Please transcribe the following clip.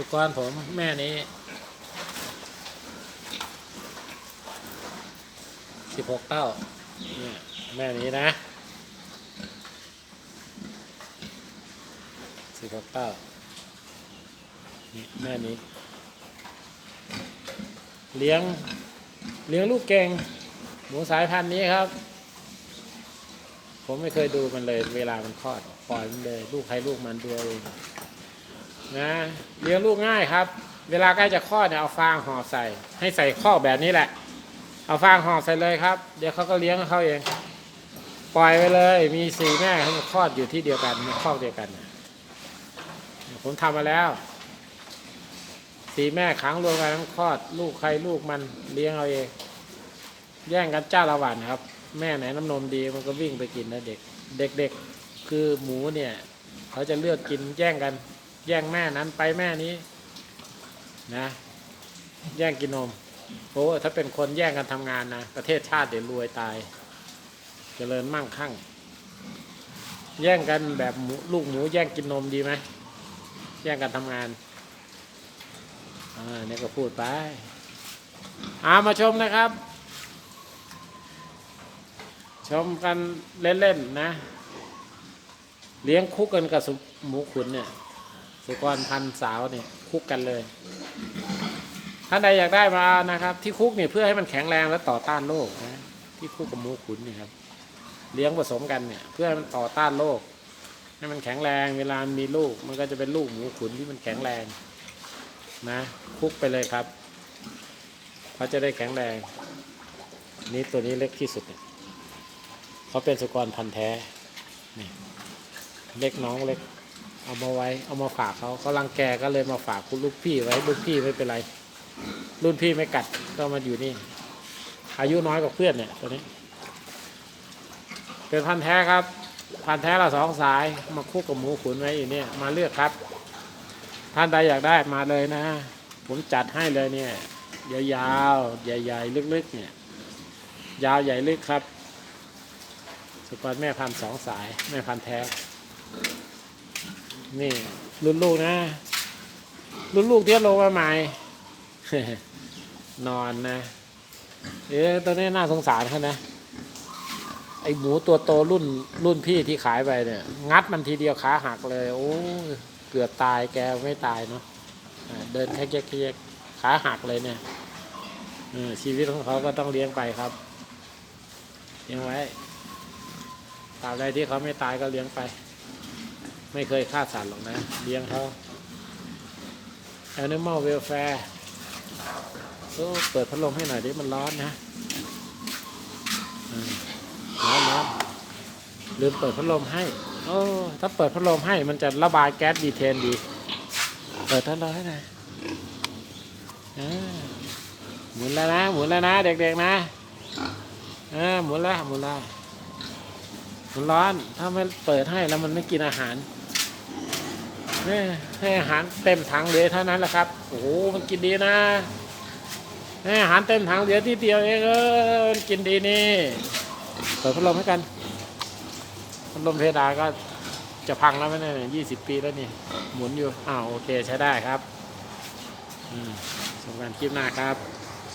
สุกรผมแม่นี้สิบหกเต้าเนี่ยแม่นี้นะสิบหกเต้านี่แม่นี้ เลี้ยงเลี้ยงลูกเก่งหมูสายพันธุ์นี้ครับ ผมไม่เคยดูมันเลย เวลามันคลอดปล่อยมันเลย ลูกใครลูกมันดูเอาเอง นะเลี้ยงลูกง่ายครับ เวลาใกล้จะคลอดเนี่ยเอาฟางห่อใส่ ให้ใส่ข้อแบบนี้แหละ เอาฟางห่อใส่เลยครับ เดี๋ยวเขาก็เลี้ยงเขาเอง ปล่อยไปเลย มีสี่แม่เขาคลอดอยู่ที่เดียวกันในคอกเดียวกัน ผมทำมาแล้ว สี่แม่ขังรวมกันทั้งคลอด ลูกใครลูกมันเลี้ยงเอาเอง แย่งกันจ้าละวันครับ แม่ไหนน้ำนมดีมันก็วิ่งไปกินนะเด็ก เด็กๆคือหมูเนี่ย เขาจะเลือกกินแย่งกัน แย่งแม่นั้นไปแม่นี้ นะ แย่งกินนมโอ้ถ้าเป็นคนแย่งกันทำงานนะประเทศชาติเดี๋ยวรวยตายเจริญมั่งคั่ง แย่งกันแบบหมูลูกหมูแย่งกินนมดีไหมแย่งกันทำงานอ่าเนี่ยก็พูดไปอามาชมนะครับ ชมกันเล่นๆนะ เลี้ยงคุกกันกับหมูขุนเนี่ย สุกรพันสาวเนี่ยคุกกันเลย ท่านใดอยากได้มานะครับ ที่คุกเนี่ยเพื่อให้มันแข็งแรงและต่อต้านโรคนะที่คุกกับหมูขุนนี่ครับเลี้ยงผสมกันเนี่ย เพื่อให้มันต่อต้านโรคให้มันแข็งแรงเวลามีลูก มันก็จะเป็นลูกหมูขุนที่มันแข็งแรงนะคุกไปเลยครับเขาจะได้แข็งแรง นี่ตัวนี้เล็กที่สุดเนี่ยเขาเป็นสุกรพันธุ์แท้นี่เล็กน้องเล็ก เอามาไว้ เอามาฝากเขาเขารังแกก็เลยมาฝากคุณลูกพี่ไว้ลูกพี่ไม่เป็นไร รุ่นพี่ไม่กัดก็มาอยู่นี่ อายุน้อยกว่าเพื่อนเนี่ยตัวนี้ เป็นพันแท้ครับ พันแท้ละสองสายมาคู่กับหมูขุนไว้อยู่เนี่ยมาเลือกครับ ท่านใดอยากได้มาเลยนะ ผมจัดให้เลยเนี่ยยาวๆใหญ่ๆลึกๆเนี่ย ยาวใหญ่ลึกครับ สุกรแม่พันสองสายแม่พันแท้ นี่รุ่นลูกนะ รุ่นลูกเที่ลงมาใหม่ นอนนะ เอ๊ะตัวนี้น่าสงสารเขานะ ไอหมูตัวโตรุ่นรุ่นพี่ที่ขายไปเนี่ย งัดมันทีเดียวขาหักเลย โอ้เกือบตายแกไม่ตายเนาะเดินแค่แยกแยกขาหักเลยเนี่ยชีวิตของเขาก็ต้องเลี้ยงไปครับเลี้ยงไว้ตราบใดที่เขาไม่ตายก็เลี้ยงไป ไม่เคยฆ่าสัตว์หรอกนะ เลี้ยงเขา Animal Welfare โอ้เปิดพัดลมให้หน่อยดิมันร้อนนะร้อนร้อนลืมเปิดพัดลมให้ โอ้ถ้าเปิดพัดลมให้มันจะระบายแก๊สดีเทนดี เปิดพัดลมให้หน่อยหมุนแล้วนะ หมุนแล้วนะ เด็กๆนะอ่าหมุนแล้วหมุนแล้ว มันร้อนถ้าไม่เปิดให้แล้วมันไม่กินอาหารนี่ให้อาหารเต็มถังเลือเท่านั้นแหละครับโอ้โหมันกินดีนะให้อาหารเต็มถังเหลือที่เดียวเองเออกินดีนี่เปิดพัดลมให้กันพัดลมเพดานก็จะพังแล้วไหมเนี่ยยี่สิบปีแล้วนี่หมุนอยู่อ้าวโอเคใช้ได้ครับอืมสงกรารคลิปหน้าครับ